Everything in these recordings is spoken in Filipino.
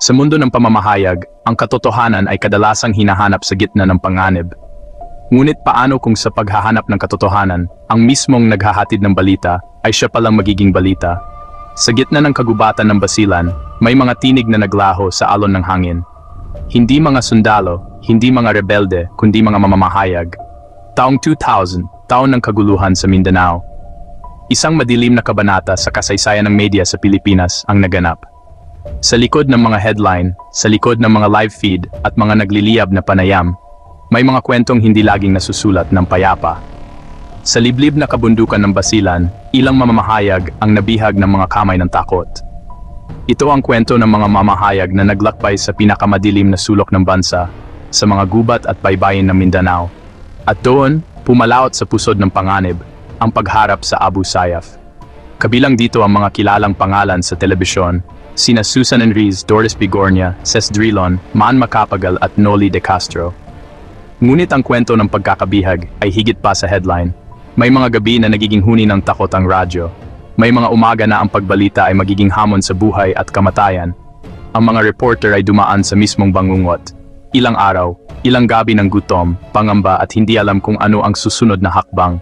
Sa mundo ng pamamahayag, ang katotohanan ay kadalasang hinahanap sa gitna ng panganib. Ngunit paano kung sa paghahanap ng katotohanan, ang mismong naghahatid ng balita ay siya palang magiging balita? Sa gitna ng kagubatan ng basilan, may mga tinig na naglaho sa alon ng hangin. Hindi mga sundalo, hindi mga rebelde, kundi mga mamamahayag. Taong 2000, taon ng kaguluhan sa Mindanao. Isang madilim na kabanata sa kasaysayan ng media sa Pilipinas ang naganap. Sa likod ng mga headline, sa likod ng mga live feed at mga nagliliyab na panayam, may mga kwentong hindi laging nasusulat ng payapa. Sa liblib na kabundukan ng Basilan, ilang mamamahayag ang nabihag ng mga kamay ng takot. Ito ang kwento ng mga mamahayag na naglakbay sa pinakamadilim na sulok ng bansa, sa mga gubat at baybayin ng Mindanao. At doon, pumalaot sa pusod ng panganib, ang pagharap sa Abu Sayyaf. Kabilang dito ang mga kilalang pangalan sa telebisyon, sina Susan Enriz, Doris Bigornia, Ces Drilon, Man Macapagal at Noli De Castro. Ngunit ang kwento ng pagkakabihag ay higit pa sa headline. May mga gabi na nagiging huni ng takot ang radyo. May mga umaga na ang pagbalita ay magiging hamon sa buhay at kamatayan. Ang mga reporter ay dumaan sa mismong bangungot. Ilang araw, ilang gabi ng gutom, pangamba at hindi alam kung ano ang susunod na hakbang.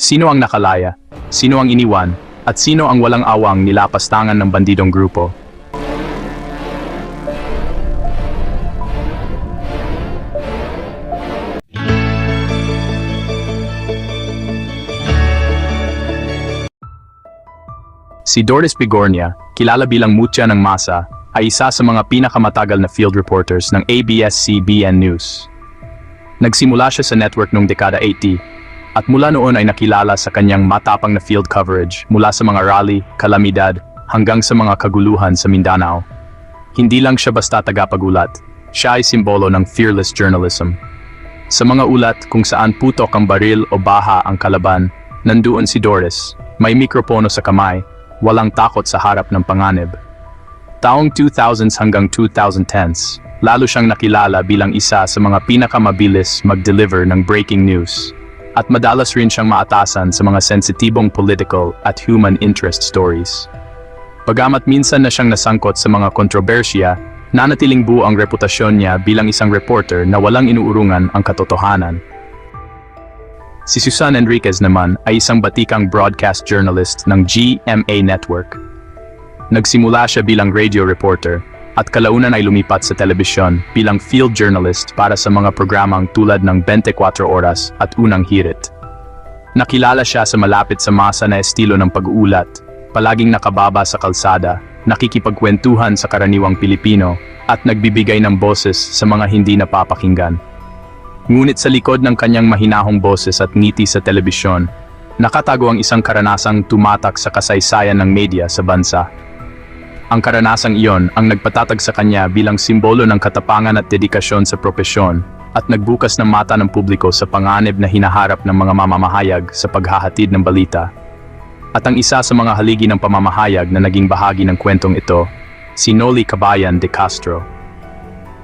Sino ang nakalaya? Sino ang iniwan? At sino ang walang awang nilapastangan ng bandidong grupo? Si Doris Bigornia, kilala bilang mutya ng masa, ay isa sa mga pinakamatagal na field reporters ng ABS-CBN News. Nagsimula siya sa network noong dekada 80, at mula noon ay nakilala sa kanyang matapang na field coverage mula sa mga rally, kalamidad, hanggang sa mga kaguluhan sa Mindanao. Hindi lang siya basta tagapagulat, siya ay simbolo ng fearless journalism. Sa mga ulat kung saan putok ang baril o baha ang kalaban, nandoon si Doris, may mikropono sa kamay, walang takot sa harap ng panganib. Taong 2000s hanggang 2010s, lalo siyang nakilala bilang isa sa mga pinakamabilis mag-deliver ng breaking news. At madalas rin siyang maatasan sa mga sensitibong political at human interest stories. Pagamat minsan na siyang nasangkot sa mga kontrobersya, nanatiling buo ang reputasyon niya bilang isang reporter na walang inuurungan ang katotohanan. Si Susan Enriquez naman ay isang batikang broadcast journalist ng GMA Network. Nagsimula siya bilang radio reporter at kalaunan ay lumipat sa telebisyon bilang field journalist para sa mga programang tulad ng 24 Oras at Unang Hirit. Nakilala siya sa malapit sa masa na estilo ng pag-uulat, palaging nakababa sa kalsada, nakikipagkwentuhan sa karaniwang Pilipino, at nagbibigay ng boses sa mga hindi napapakinggan. Ngunit sa likod ng kanyang mahinahong boses at ngiti sa telebisyon, nakatago ang isang karanasang tumatak sa kasaysayan ng media sa bansa. Ang karanasang iyon ang nagpatatag sa kanya bilang simbolo ng katapangan at dedikasyon sa propesyon at nagbukas ng mata ng publiko sa panganib na hinaharap ng mga mamamahayag sa paghahatid ng balita. At ang isa sa mga haligi ng pamamahayag na naging bahagi ng kwentong ito, si Noli Cabayan de Castro.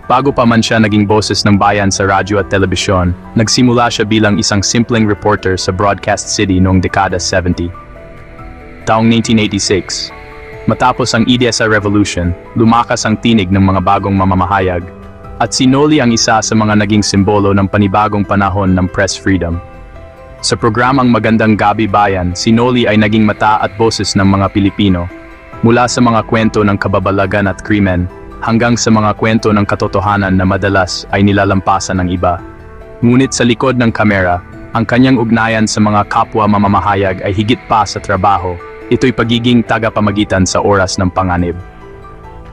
Bago pa man siya naging boses ng bayan sa radyo at telebisyon, nagsimula siya bilang isang simpleng reporter sa Broadcast City noong dekada 70. Taong 1986, matapos ang EDSA Revolution, lumakas ang tinig ng mga bagong mamamahayag, at si Noli ang isa sa mga naging simbolo ng panibagong panahon ng press freedom. Sa programang Magandang Gabi Bayan, si Noli ay naging mata at boses ng mga Pilipino, mula sa mga kwento ng kababalagan at krimen, hanggang sa mga kwento ng katotohanan na madalas ay nilalampasan ng iba. Ngunit sa likod ng kamera, ang kanyang ugnayan sa mga kapwa mamamahayag ay higit pa sa trabaho. Ito'y pagiging tagapamagitan sa oras ng panganib.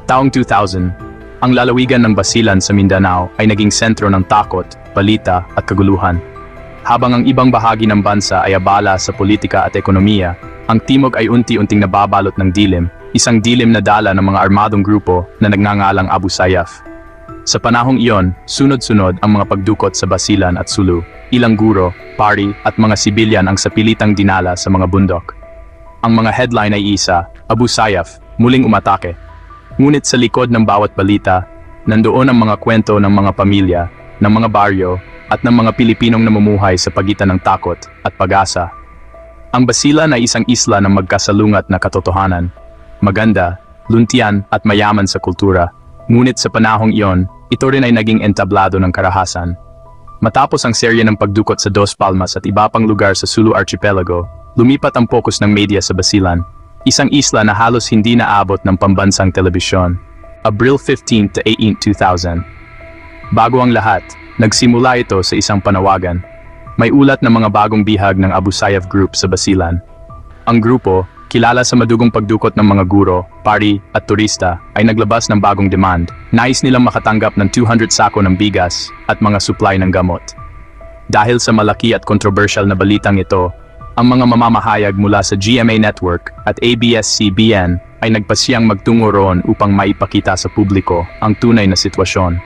Taong 2000, ang lalawigan ng Basilan sa Mindanao ay naging sentro ng takot, balita at kaguluhan. Habang ang ibang bahagi ng bansa ay abala sa politika at ekonomiya, ang timog ay unti-unting nababalot ng dilim, isang dilim na dala ng mga armadong grupo na nagngangalang Abu Sayyaf. Sa panahong iyon, sunod-sunod ang mga pagdukot sa Basilan at Sulu, ilang guro, pari at mga sibilyan ang sapilitang dinala sa mga bundok. Ang mga headline ay isa, Abu Sayyaf, muling umatake. Ngunit sa likod ng bawat balita, nandoon ang mga kwento ng mga pamilya, ng mga baryo, at ng mga Pilipinong namumuhay sa pagitan ng takot at pag-asa. Ang Basilan ay isang isla ng magkasalungat na katotohanan. Maganda, luntian at mayaman sa kultura, Ngunit sa panahong iyon, ito rin ay naging entablado ng karahasan. Matapos ang serye ng pagdukot sa Dos Palmas at iba pang lugar sa Sulu Archipelago, lumipat ang focus ng media sa Basilan, isang isla na halos hindi naabot ng pambansang telebisyon. Abril 15 to 18, 2000. Bago ang lahat, nagsimula ito sa isang panawagan. May ulat ng mga bagong bihag ng Abu Sayyaf Group sa Basilan. Ang grupo, kilala sa madugong pagdukot ng mga guro, pari at turista, ay naglabas ng bagong demand. Nais nilang makatanggap ng 200 sako ng bigas at mga supply ng gamot. Dahil sa malaki at controversial na balitang ito, ang mga mamamahayag mula sa GMA Network at ABS-CBN ay nagpasiyang magtungo roon upang maipakita sa publiko ang tunay na sitwasyon.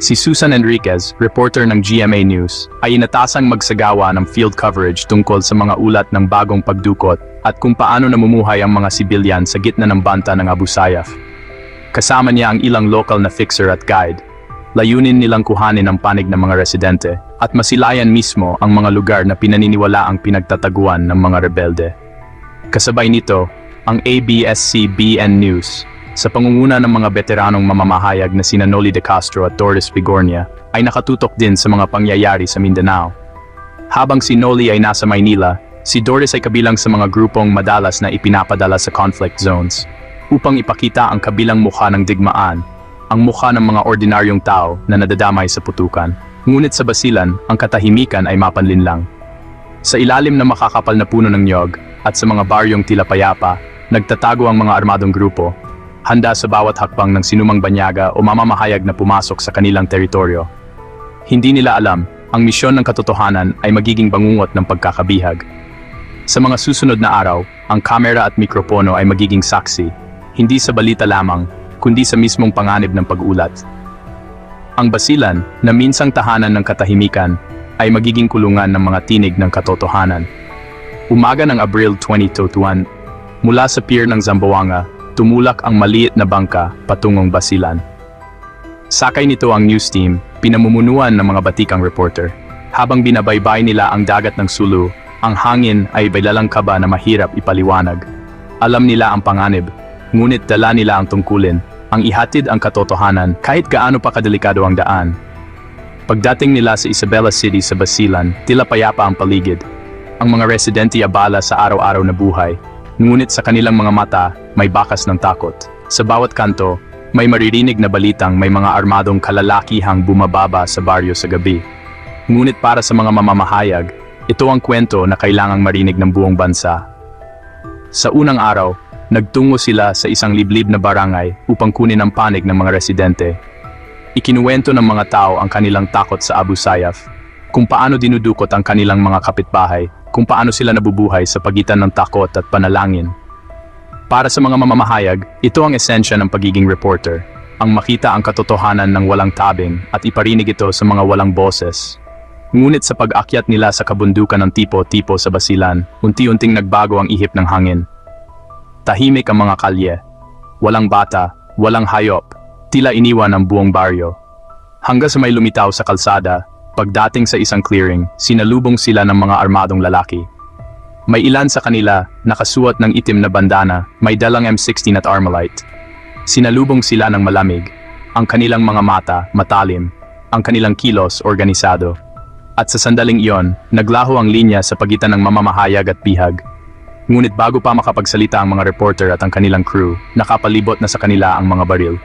Si Susan Enriquez, reporter ng GMA News, ay inatasang magsagawa ng field coverage tungkol sa mga ulat ng bagong pagdukot at kung paano namumuhay ang mga sibilyan sa gitna ng banta ng Abu Sayyaf. Kasama niya ang ilang local na fixer at guide. Layunin nilang kuhanin ang panig ng mga residente at masilayan mismo ang mga lugar na pinaniniwala ang pinagtataguan ng mga rebelde. Kasabay nito, ang ABS-CBN News, sa pangunguna ng mga veteranong mamamahayag na sina Noli de Castro at Doris Bigornia, ay nakatutok din sa mga pangyayari sa Mindanao. Habang si Noli ay nasa Maynila, si Doris ay kabilang sa mga grupong madalas na ipinapadala sa conflict zones upang ipakita ang kabilang mukha ng digmaan, ang mukha ng mga ordinaryong tao na nadadamay sa putukan. Ngunit sa Basilan, ang katahimikan ay mapanlin lang. Sa ilalim ng makakapal na puno ng nyog at sa mga baryong tila payapa, nagtatago ang mga armadong grupo, handa sa bawat hakbang ng sinumang banyaga o mamamahayag na pumasok sa kanilang teritoryo. Hindi nila alam, ang misyon ng katotohanan ay magiging bangungot ng pagkakabihag. Sa mga susunod na araw, ang kamera at mikropono ay magiging saksi, hindi sa balita lamang, kundi sa mismong panganib ng pag-ulat. Ang basilan, na minsang tahanan ng katahimikan, ay magiging kulungan ng mga tinig ng katotohanan. Umaga ng Abril 2021, mula sa pier ng Zamboanga, tumulak ang maliit na bangka patungong basilan. Sakay nito ang news team, pinamumunuan ng mga batikang reporter. Habang binabaybay nila ang dagat ng Sulu, ang hangin ay bailalang kaba na mahirap ipaliwanag. Alam nila ang panganib, ngunit dala nila ang tungkulin, ang ihatid ang katotohanan kahit gaano pa kadelikado ang daan. Pagdating nila sa Isabela City sa Basilan, tila payapa ang paligid. Ang mga residente abala sa araw-araw na buhay, ngunit sa kanilang mga mata, may bakas ng takot. Sa bawat kanto, may maririnig na balitang may mga armadong kalalakihang bumababa sa baryo sa gabi. Ngunit para sa mga mamamahayag, ito ang kwento na kailangang marinig ng buong bansa. Sa unang araw, nagtungo sila sa isang liblib na barangay upang kunin ang panig ng mga residente. Ikinuwento ng mga tao ang kanilang takot sa Abu Sayyaf, kung paano dinudukot ang kanilang mga kapitbahay, kung paano sila nabubuhay sa pagitan ng takot at panalangin. Para sa mga mamamahayag, ito ang esensya ng pagiging reporter, ang makita ang katotohanan ng walang tabing at iparinig ito sa mga walang boses. Ngunit sa pag-akyat nila sa kabundukan ng tipo-tipo sa Basilan, unti-unting nagbago ang ihip ng hangin. Tahimik ang mga kalye. Walang bata, walang hayop, tila iniwan ang buong baryo. Hanggang sa may lumitaw sa kalsada, pagdating sa isang clearing, sinalubong sila ng mga armadong lalaki. May ilan sa kanila, nakasuot ng itim na bandana, may dalang M16 at Armalite. Sinalubong sila ng malamig. Ang kanilang mga mata, matalim. Ang kanilang kilos, organisado. At sa sandaling iyon, naglaho ang linya sa pagitan ng mamamahayag at bihag. Ngunit bago pa makapagsalita ang mga reporter at ang kanilang crew, nakapalibot na sa kanila ang mga baril.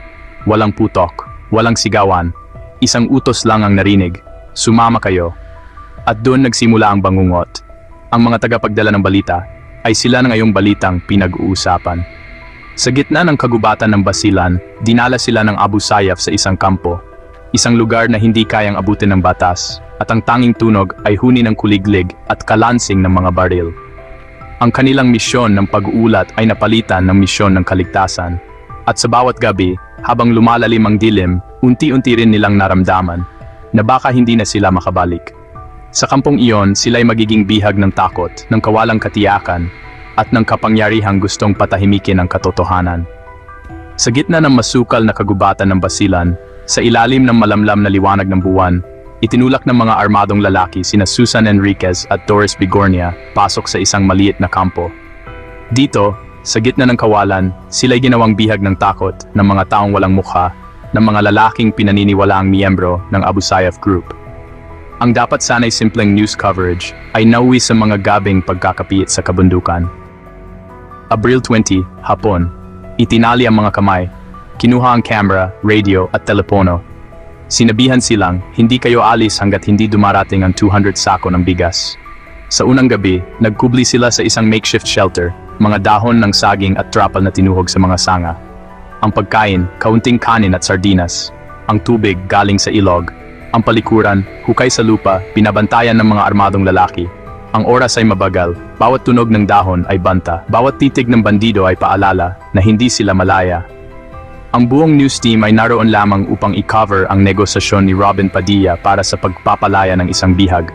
Walang putok, walang sigawan, isang utos lang ang narinig, sumama kayo. At doon nagsimula ang bangungot. Ang mga tagapagdala ng balita ay sila na ngayong balitang pinag-uusapan. Sa gitna ng kagubatan ng Basilan, dinala sila ng Abu Sayyaf sa isang kampo, isang lugar na hindi kayang abutin ng batas, at ang tanging tunog ay huni ng kuliglig at kalansing ng mga baril. Ang kanilang misyon ng pag-uulat ay napalitan ng misyon ng kaligtasan. At sa bawat gabi, habang lumalalim ang dilim, unti-unti rin nilang naramdaman na baka hindi na sila makabalik. Sa kampong iyon, sila'y magiging bihag ng takot, ng kawalang katiyakan, at ng kapangyarihang gustong patahimikin ang katotohanan. Sa gitna ng masukal na kagubatan ng basilan, sa ilalim ng malamlam na liwanag ng buwan, itinulak ng mga armadong lalaki sina Susan Enriquez at Doris Bigornia pasok sa isang maliit na kampo. Dito, Sa gitna ng kawalan, sila'y ginawang bihag ng takot ng mga taong walang mukha ng mga lalaking pinaniniwalaang miyembro ng Abu Sayyaf Group. Ang dapat sanay simpleng news coverage ay nauwi sa mga gabing pagkakapiit sa kabundukan. Abril 20, hapon. Itinali ang mga kamay. Kinuha ang camera, radio at telepono. Sinabihan silang, hindi kayo alis hanggat hindi dumarating ang 200 sako ng bigas. Sa unang gabi, nagkubli sila sa isang makeshift shelter, mga dahon ng saging at trapal na tinuhog sa mga sanga. Ang pagkain, kaunting kanin at sardinas. Ang tubig galing sa ilog. Ang palikuran, hukay sa lupa, binabantayan ng mga armadong lalaki. Ang oras ay mabagal, bawat tunog ng dahon ay banta, bawat titig ng bandido ay paalala na hindi sila malaya. Ang buong news team ay naroon lamang upang i-cover ang negosasyon ni Robin Padilla para sa pagpapalaya ng isang bihag.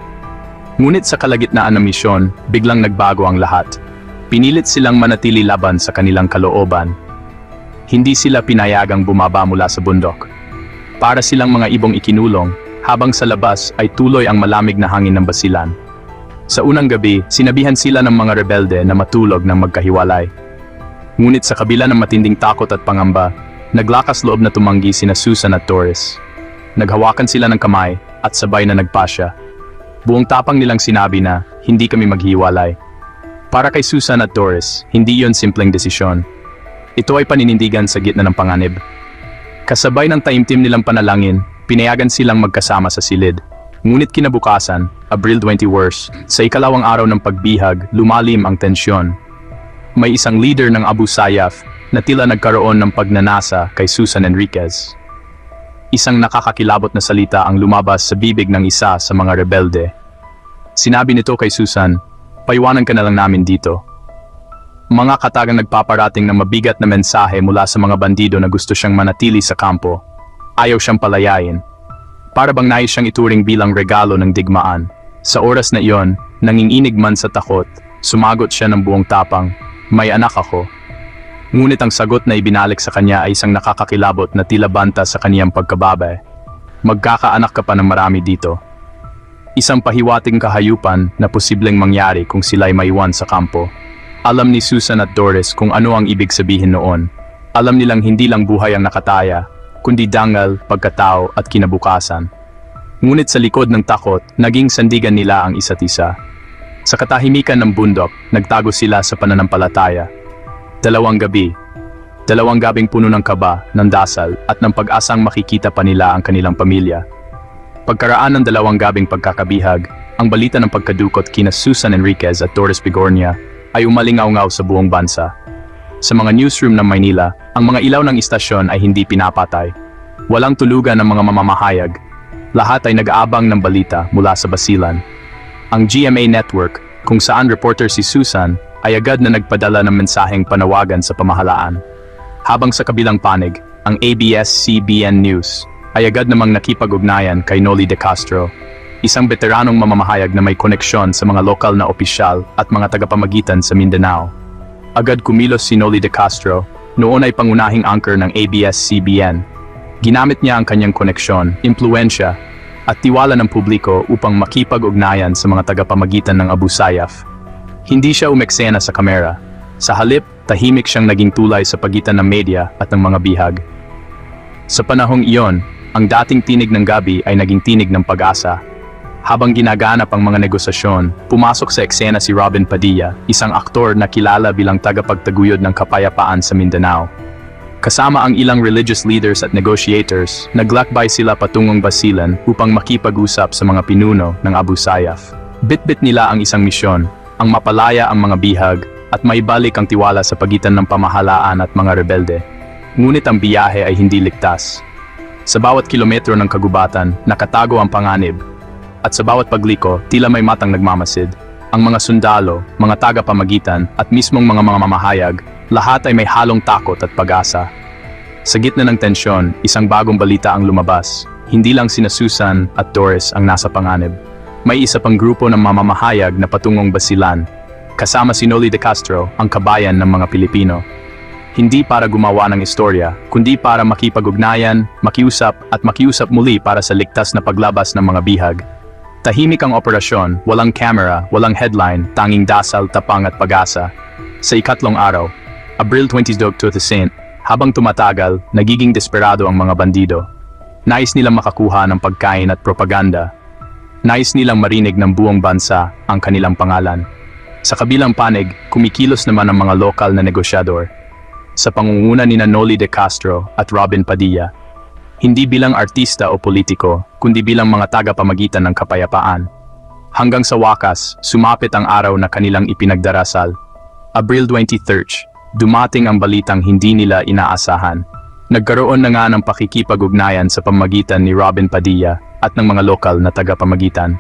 Ngunit sa kalagitnaan ng misyon, biglang nagbago ang lahat. Pinilit silang manatili laban sa kanilang kalooban. Hindi sila pinayagang bumaba mula sa bundok. Para silang mga ibong ikinulong, habang sa labas ay tuloy ang malamig na hangin ng basilan. Sa unang gabi, sinabihan sila ng mga rebelde na matulog ng magkahiwalay. Ngunit sa kabila ng matinding takot at pangamba, naglakas loob na tumanggi sina Susan at Doris. Naghawakan sila ng kamay at sabay na nagpasya. Buong tapang nilang sinabi na, hindi kami maghiwalay. Para kay Susan at Doris, hindi yon simpleng desisyon. Ito ay paninindigan sa gitna ng panganib. Kasabay ng taimtim nilang panalangin, pinayagan silang magkasama sa silid. Ngunit kinabukasan, Abril 20 worse, sa ikalawang araw ng pagbihag, lumalim ang tensyon. May isang leader ng Abu Sayyaf na tila nagkaroon ng pagnanasa kay Susan Enriquez. Isang nakakakilabot na salita ang lumabas sa bibig ng isa sa mga rebelde. Sinabi nito kay Susan, paiwanan ka na lang namin dito. Mga katagang nagpaparating ng mabigat na mensahe mula sa mga bandido na gusto siyang manatili sa kampo. Ayaw siyang palayain. Para bang nais siyang ituring bilang regalo ng digmaan. Sa oras na iyon, nanginginig man sa takot, sumagot siya ng buong tapang, may anak ako. Ngunit ang sagot na ibinalik sa kanya ay isang nakakakilabot na tila banta sa kaniyang pagkababe. Magkakaanak ka pa ng marami dito. Isang pahiwating kahayupan na posibleng mangyari kung sila'y maiwan sa kampo. Alam ni Susan at Doris kung ano ang ibig sabihin noon. Alam nilang hindi lang buhay ang nakataya, kundi dangal, pagkatao at kinabukasan. Ngunit sa likod ng takot, naging sandigan nila ang isa't isa. Sa katahimikan ng bundok, nagtago sila sa pananampalataya. Dalawang gabi. Dalawang gabing puno ng kaba, ng dasal, at ng pag-asang makikita pa nila ang kanilang pamilya. Pagkaraan ng dalawang gabing pagkakabihag, ang balita ng pagkadukot kina Susan Enriquez at Doris Bigornia ay umalingaw-ngaw sa buong bansa. Sa mga newsroom ng Maynila, ang mga ilaw ng istasyon ay hindi pinapatay. Walang tulugan ng mga mamamahayag. Lahat ay nag-aabang ng balita mula sa basilan. Ang GMA Network, kung saan reporter si Susan, ay agad na nagpadala ng mensaheng panawagan sa pamahalaan. Habang sa kabilang panig, ang ABS-CBN News ay agad namang nakipag-ugnayan kay Noli De Castro, isang veteranong mamamahayag na may koneksyon sa mga lokal na opisyal at mga tagapamagitan sa Mindanao. Agad kumilos si Noli De Castro, noon ay pangunahing anchor ng ABS-CBN. Ginamit niya ang kanyang koneksyon, impluensya, at tiwala ng publiko upang makipag-ugnayan sa mga tagapamagitan ng Abu Sayyaf. Hindi siya umeksena sa kamera. Sa halip, tahimik siyang naging tulay sa pagitan ng media at ng mga bihag. Sa panahong iyon, ang dating tinig ng gabi ay naging tinig ng pag-asa. Habang ginaganap ang mga negosasyon, pumasok sa eksena si Robin Padilla, isang aktor na kilala bilang tagapagtaguyod ng kapayapaan sa Mindanao. Kasama ang ilang religious leaders at negotiators, naglakbay sila patungong Basilan upang makipag-usap sa mga pinuno ng Abu Sayyaf. Bitbit nila ang isang misyon, ang mapalaya ang mga bihag at maibalik ang tiwala sa pagitan ng pamahalaan at mga rebelde. Ngunit ang biyahe ay hindi ligtas. Sa bawat kilometro ng kagubatan, nakatago ang panganib. At sa bawat pagliko, tila may matang nagmamasid. Ang mga sundalo, mga tagapamagitan at mismong mga mga mamahayag, lahat ay may halong takot at pag-asa. Sa gitna ng tensyon, isang bagong balita ang lumabas. Hindi lang sina Susan at Doris ang nasa panganib. May isa pang grupo ng mamamahayag na patungong Basilan, kasama si Noli De Castro, ang kabayan ng mga Pilipino. Hindi para gumawa ng istorya, kundi para makipag-ugnayan, makiusap at makiusap muli para sa ligtas na paglabas ng mga bihag. Tahimik ang operasyon, walang camera, walang headline, tanging dasal, tapang at pag-asa. Sa ikatlong araw, Abril 22, 2000, habang tumatagal, nagiging desperado ang mga bandido. Nais nilang makakuha ng pagkain at propaganda. Nais nilang marinig ng buong bansa ang kanilang pangalan. Sa kabilang panig, kumikilos naman ang mga lokal na negosyador. Sa pangunguna ni Noli de Castro at Robin Padilla. Hindi bilang artista o politiko, kundi bilang mga tagapamagitan ng kapayapaan. Hanggang sa wakas, sumapit ang araw na kanilang ipinagdarasal. Abril 23, dumating ang balitang hindi nila inaasahan. Nagkaroon na nga ng pakikipag-ugnayan sa pamagitan ni Robin Padilla at ng mga lokal na tagapamagitan.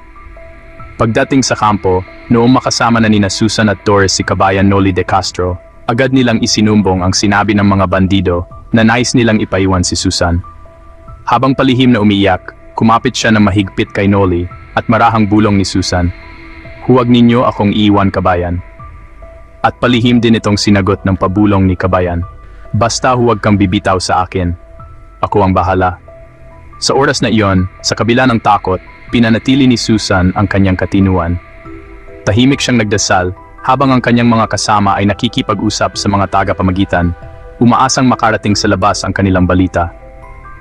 Pagdating sa kampo, noong makasama na nina Susan at Doris si Kabayan Noli de Castro, agad nilang isinumbong ang sinabi ng mga bandido na nais nilang ipaiwan si Susan. Habang palihim na umiyak, kumapit siya ng mahigpit kay Noli at marahang bulong ni Susan. Huwag ninyo akong iiwan kabayan. At palihim din itong sinagot ng pabulong ni kabayan. Basta huwag kang bibitaw sa akin. Ako ang bahala. Sa oras na iyon, sa kabila ng takot, pinanatili ni Susan ang kanyang katinuan. Tahimik siyang nagdasal habang ang kanyang mga kasama ay nakikipag-usap sa mga tagapamagitan, umaasang makarating sa labas ang kanilang balita.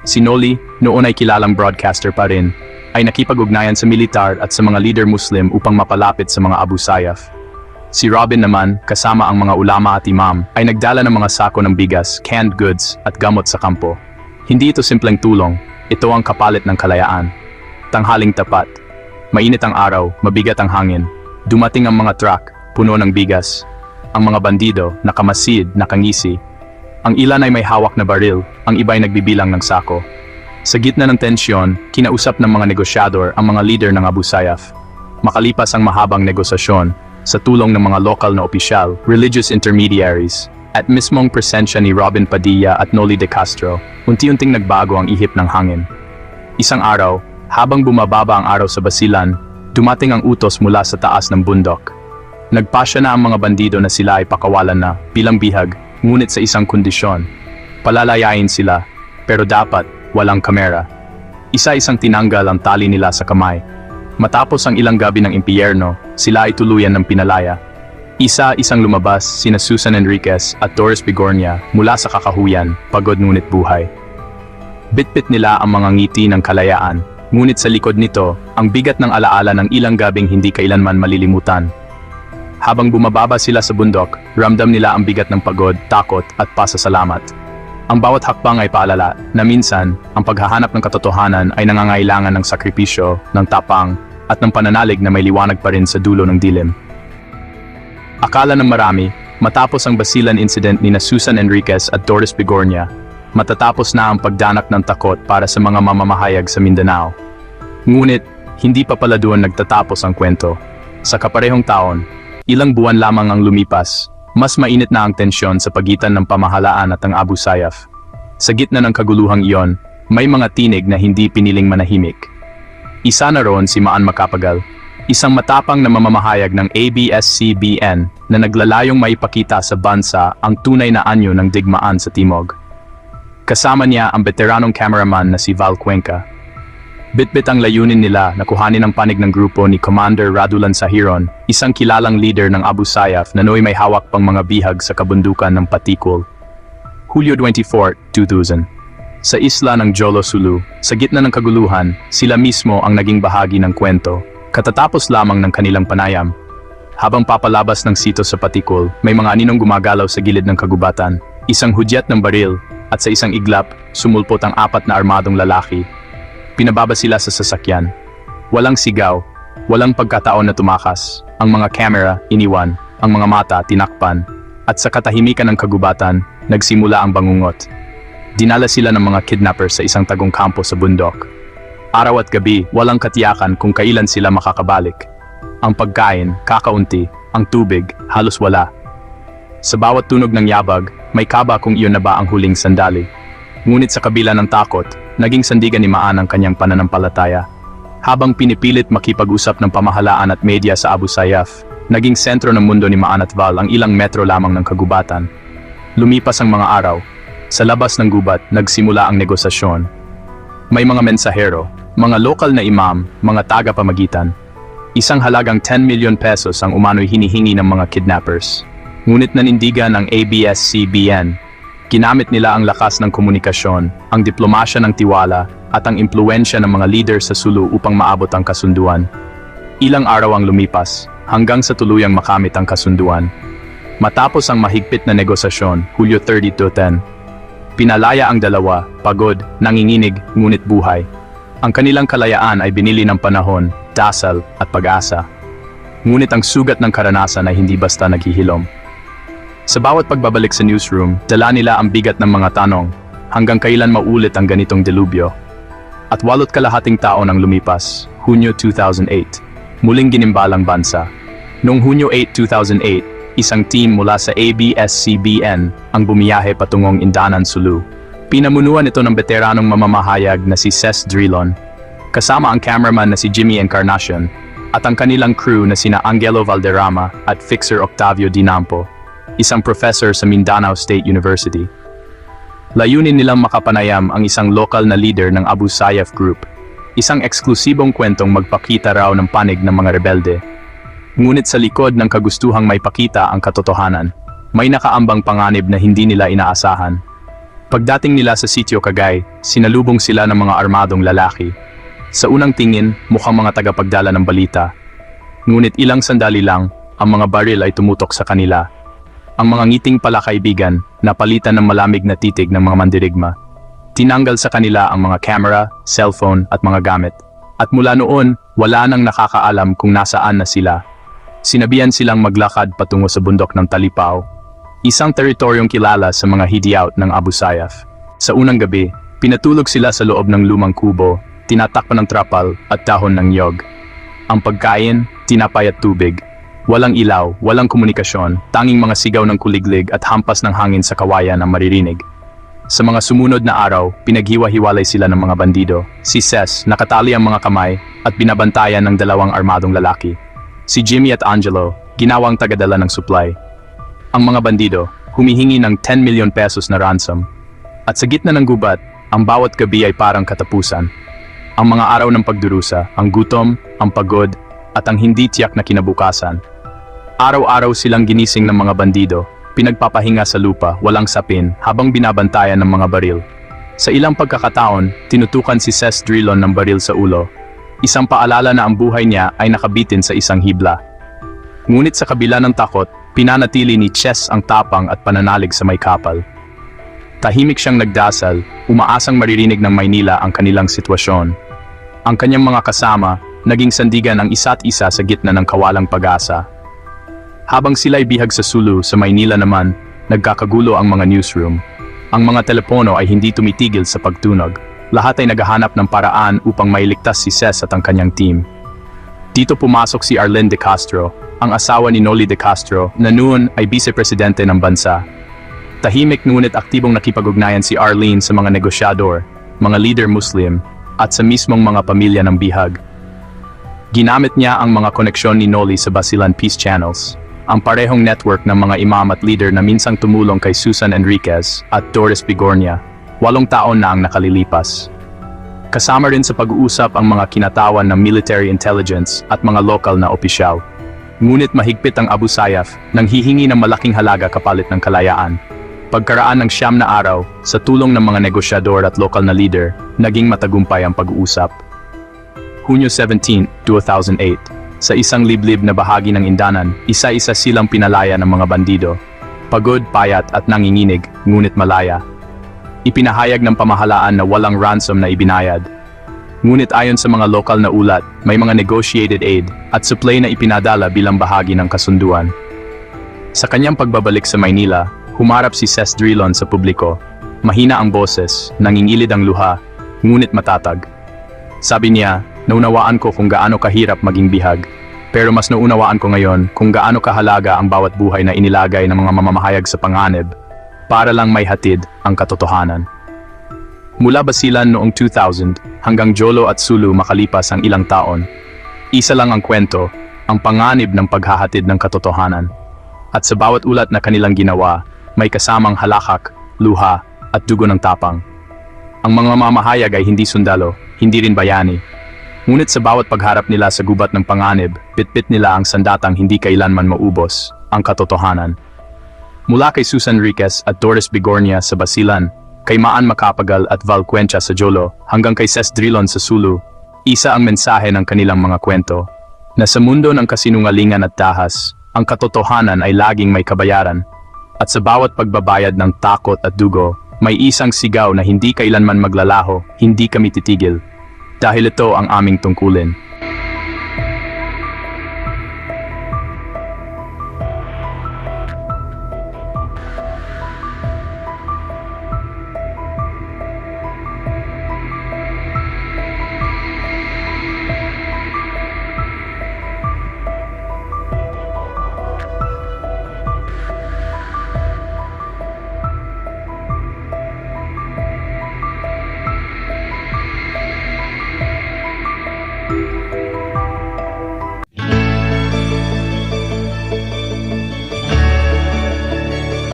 Si Noli, noon ay kilalang broadcaster pa rin, ay nakipag-ugnayan sa militar at sa mga leader Muslim upang mapalapit sa mga Abu Sayyaf. Si Robin naman, kasama ang mga ulama at imam, ay nagdala ng mga sako ng bigas, canned goods, at gamot sa kampo. Hindi ito simpleng tulong, ito ang kapalit ng kalayaan. Tanghaling tapat. Mainit ang araw, mabigat ang hangin. Dumating ang mga truck, puno ng bigas. Ang mga bandido, nakamasid, nakangisi. Ang ilan ay may hawak na baril, ang iba ay nagbibilang ng sako. Sa gitna ng tensyon, kinausap ng mga negosyador ang mga leader ng Abu Sayyaf. Makalipas ang mahabang negosasyon, sa tulong ng mga lokal na opisyal, religious intermediaries, at mismong presensya ni Robin Padilla at Noli de Castro, unti-unting nagbago ang ihip ng hangin. Isang araw, habang bumababa ang araw sa basilan, dumating ang utos mula sa taas ng bundok. Nagpasya na ang mga bandido na sila ay pakawalan na bilang bihag, ngunit sa isang kondisyon. Palalayain sila, pero dapat walang kamera. Isa-isang tinanggal ang tali nila sa kamay. Matapos ang ilang gabi ng impyerno, sila ay tuluyan ng pinalaya. Isa-isang lumabas sina Susan Enriquez at Doris Bigornia mula sa kakahuyan, pagod ngunit buhay. Bitbit nila ang mga ngiti ng kalayaan, ngunit sa likod nito, ang bigat ng alaala ng ilang gabing hindi kailanman malilimutan. Habang bumababa sila sa bundok, ramdam nila ang bigat ng pagod, takot at pasasalamat. Ang bawat hakbang ay paalala na minsan, ang paghahanap ng katotohanan ay nangangailangan ng sakripisyo, ng tapang, at ng pananalig na may liwanag pa rin sa dulo ng dilim. Akala ng marami, matapos ang Basilan incident ni na Susan Enriquez at Doris Bigornia, matatapos na ang pagdanak ng takot para sa mga mamamahayag sa Mindanao. Ngunit, hindi pa pala doon nagtatapos ang kwento. Sa kaparehong taon, ilang buwan lamang ang lumipas, mas mainit na ang tensyon sa pagitan ng pamahalaan at ang Abu Sayyaf. Sa gitna ng kaguluhang iyon, may mga tinig na hindi piniling manahimik. Isa na roon si Maan Makapagal, isang matapang na mamamahayag ng ABS-CBN na naglalayong maipakita sa bansa ang tunay na anyo ng digmaan sa Timog. Kasama niya ang veteranong cameraman na si Val Cuenca. Bitbit ang layunin nila na kuhanin ang panig ng grupo ni Commander Radulan Sahiron, isang kilalang leader ng Abu Sayyaf na nooy may hawak pang mga bihag sa kabundukan ng Patikul. Hulyo 24, 2000 Sa isla ng Jolo Sulu, sa gitna ng kaguluhan, sila mismo ang naging bahagi ng kwento, katatapos lamang ng kanilang panayam. Habang papalabas ng sito sa Patikul, may mga aninong gumagalaw sa gilid ng kagubatan, isang hudyat ng baril, at sa isang iglap, sumulpot ang apat na armadong lalaki pinababa sila sa sasakyan. Walang sigaw, walang pagkataon na tumakas. Ang mga camera, iniwan, ang mga mata, tinakpan, at sa katahimikan ng kagubatan, nagsimula ang bangungot. Dinala sila ng mga kidnappers sa isang tagong kampo sa bundok. Araw at gabi, walang katiyakan kung kailan sila makakabalik. Ang pagkain, kakaunti, ang tubig, halos wala. Sa bawat tunog ng yabag, may kaba kung iyon na ba ang huling sandali. Ngunit sa kabila ng takot, naging sandigan ni Maan ang kanyang pananampalataya. Habang pinipilit makipag-usap ng pamahalaan at media sa Abu Sayyaf, naging sentro ng mundo ni Maan at Val ang ilang metro lamang ng kagubatan. Lumipas ang mga araw. Sa labas ng gubat, nagsimula ang negosasyon. May mga mensahero, mga lokal na imam, mga tagapamagitan. Isang halagang 10 million pesos ang umano'y hinihingi ng mga kidnappers. Ngunit nanindigan ang ABS-CBN. Ginamit nila ang lakas ng komunikasyon, ang diplomasya ng tiwala, at ang impluensya ng mga leader sa Sulu upang maabot ang kasunduan. Ilang araw ang lumipas, hanggang sa tuluyang makamit ang kasunduan. Matapos ang mahigpit na negosasyon, Hulyo 30 to 10, pinalaya ang dalawa, pagod, nanginginig, ngunit buhay. Ang kanilang kalayaan ay binili ng panahon, dasal, at pag-asa. Ngunit ang sugat ng karanasan ay hindi basta naghihilom. Sa bawat pagbabalik sa newsroom, dala nila ang bigat ng mga tanong, hanggang kailan maulit ang ganitong delubyo. At walot kalahating taon ang lumipas, Hunyo 2008, muling ginimbalang bansa. Noong Hunyo 8, 2008, isang team mula sa ABS-CBN ang bumiyahe patungong Indanan, Sulu. Pinamunuan ito ng veteranong mamamahayag na si Ces Drilon, kasama ang cameraman na si Jimmy Encarnacion, at ang kanilang crew na sina Angelo Valderrama at fixer Octavio Dinampo, isang professor sa Mindanao State University. Layunin nilang makapanayam ang isang lokal na leader ng Abu Sayyaf Group, isang eksklusibong kwentong magpakita raw ng panig ng mga rebelde. Ngunit sa likod ng kagustuhang may pakita ang katotohanan, may nakaambang panganib na hindi nila inaasahan. Pagdating nila sa sitio Kagay, sinalubong sila ng mga armadong lalaki. Sa unang tingin, mukhang mga tagapagdala ng balita. Ngunit ilang sandali lang, ang mga baril ay tumutok sa kanila. Ang mga ngiting palakaibigan, napalitan ng malamig na titig ng mga mandirigma. Tinanggal sa kanila ang mga camera, cellphone at mga gamit. At mula noon, wala nang nakakaalam kung nasaan na sila. Sinabihan silang maglakad patungo sa bundok ng Talipao, isang teritoryong kilala sa mga hideout ng Abu Sayyaf. Sa unang gabi, pinatulog sila sa loob ng lumang kubo, tinatakpan ng trapal at dahon ng yog. Ang pagkain, tinapay at tubig. Walang ilaw, walang komunikasyon, tanging mga sigaw ng kuliglig at hampas ng hangin sa kawayan ang maririnig. Sa mga sumunod na araw, pinaghiwa-hiwalay sila ng mga bandido. Si Ces, nakatali ang mga kamay at binabantayan ng dalawang armadong lalaki. Si Jimmy at Angelo, ginawang tagadala ng supply. Ang mga bandido, humihingi ng 10 million pesos na ransom. At sa gitna ng gubat, ang bawat gabi ay parang katapusan. Ang mga araw ng pagdurusa, ang gutom, ang pagod, at ang hindi tiyak na kinabukasan. Araw-araw silang ginising ng mga bandido, pinagpapahinga sa lupa, walang sapin, habang binabantayan ng mga baril. Sa ilang pagkakataon, tinutukan si Ces Drilon ng baril sa ulo. Isang paalala na ang buhay niya ay nakabitin sa isang hibla. Ngunit sa kabila ng takot, pinanatili ni Ches ang tapang at pananalig sa may kapal. Tahimik siyang nagdasal, umaasang maririnig ng Maynila ang kanilang sitwasyon. Ang kanyang mga kasama, naging sandigan ang isa't isa sa gitna ng kawalang pag-asa. Habang sila'y bihag sa Sulu, sa Maynila naman, nagkakagulo ang mga newsroom. Ang mga telepono ay hindi tumitigil sa pagtunog. Lahat ay naghahanap ng paraan upang mailigtas si Ces at ang kanyang team. Dito pumasok si Arlen de Castro, ang asawa ni Noli de Castro na noon ay vice-presidente ng bansa. Tahimik ngunit aktibong nakipag-ugnayan si Arlene sa mga negosyador, mga leader Muslim, at sa mismong mga pamilya ng bihag. Ginamit niya ang mga koneksyon ni Noli sa Basilan Peace Channels, ang parehong network ng mga imam at leader na minsang tumulong kay Susan Enriquez at Doris Bigornia, walong taon na ang nakalilipas. Kasama rin sa pag-uusap ang mga kinatawan ng military intelligence at mga lokal na opisyal. Ngunit mahigpit ang Abu Sayyaf nang hihingi ng malaking halaga kapalit ng kalayaan. Pagkaraan ng siyam na araw, sa tulong ng mga negosyador at lokal na leader, naging matagumpay ang pag-uusap. Hunyo 17, 2008, sa isang liblib na bahagi ng Indanan, isa-isa silang pinalaya ng mga bandido. Pagod, payat at nanginginig, ngunit malaya. Ipinahayag ng pamahalaan na walang ransom na ibinayad. Ngunit ayon sa mga lokal na ulat, may mga negotiated aid at supply na ipinadala bilang bahagi ng kasunduan. Sa kanyang pagbabalik sa Maynila, humarap si Ces Drilon sa publiko. Mahina ang boses, nangingilid ang luha, ngunit matatag. Sabi niya, naunawaan ko kung gaano kahirap maging bihag. Pero mas naunawaan ko ngayon kung gaano kahalaga ang bawat buhay na inilagay ng mga mamamahayag sa panganib para lang may hatid ang katotohanan. Mula Basilan noong 2000 hanggang Jolo at Sulu makalipas ang ilang taon, isa lang ang kwento, ang panganib ng paghahatid ng katotohanan. At sa bawat ulat na kanilang ginawa, may kasamang halakak, luha, at dugo ng tapang. Ang mga mamahayag ay hindi sundalo, hindi rin bayani. Ngunit sa bawat pagharap nila sa gubat ng panganib, bitbit nila ang sandatang hindi kailanman maubos, ang katotohanan. Mula kay Susan Riquez at Doris Bigornia sa Basilan, kay Maan Macapagal at Val Cuenca sa Jolo, hanggang kay Ces Drilon sa Sulu, isa ang mensahe ng kanilang mga kwento, na sa mundo ng kasinungalingan at dahas, ang katotohanan ay laging may kabayaran. At sa bawat pagbabayad ng takot at dugo, may isang sigaw na hindi kailanman maglalaho, hindi kami titigil. Dahil ito ang aming tungkulin.